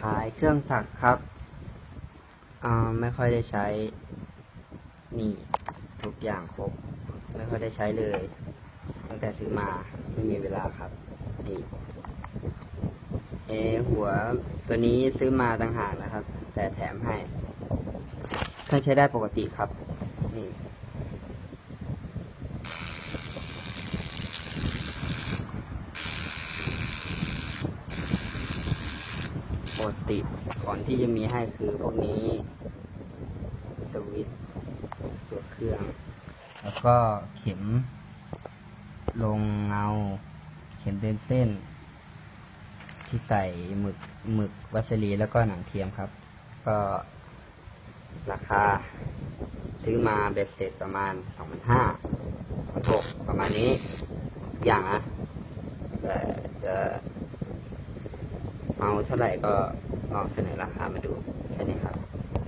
ขายเครื่องสักครับอ่าไม่ค่อยได้ใช้ นี่ทุกอย่างครบ ไม่ค่อยได้ใช้เลย ตั้งแต่ซื้อมาไม่มีเวลาครับนี่เออหัวตัวนี้ซื้อมาต่างหากนะครับ แต่แถมให้เครื่องใช้ได้ปกติครับ นี่ ปกติก่อนที่จะมีให้คือพวกนี้สวิตตัวเครื่อง แล้วก็เข็ม ลงเงา เข็มเดินเส้น ที่ใส่หมึกหมึกวัสลีแล้วก็หนังเทียมครับ ก็ราคาซื้อมาเบ็ดเสร็จประมาณสองพันห้าหกประมาณนี้อย่างนะแต่จะ เอาเท่าไหร่ก็ลองเสนอราคามาดู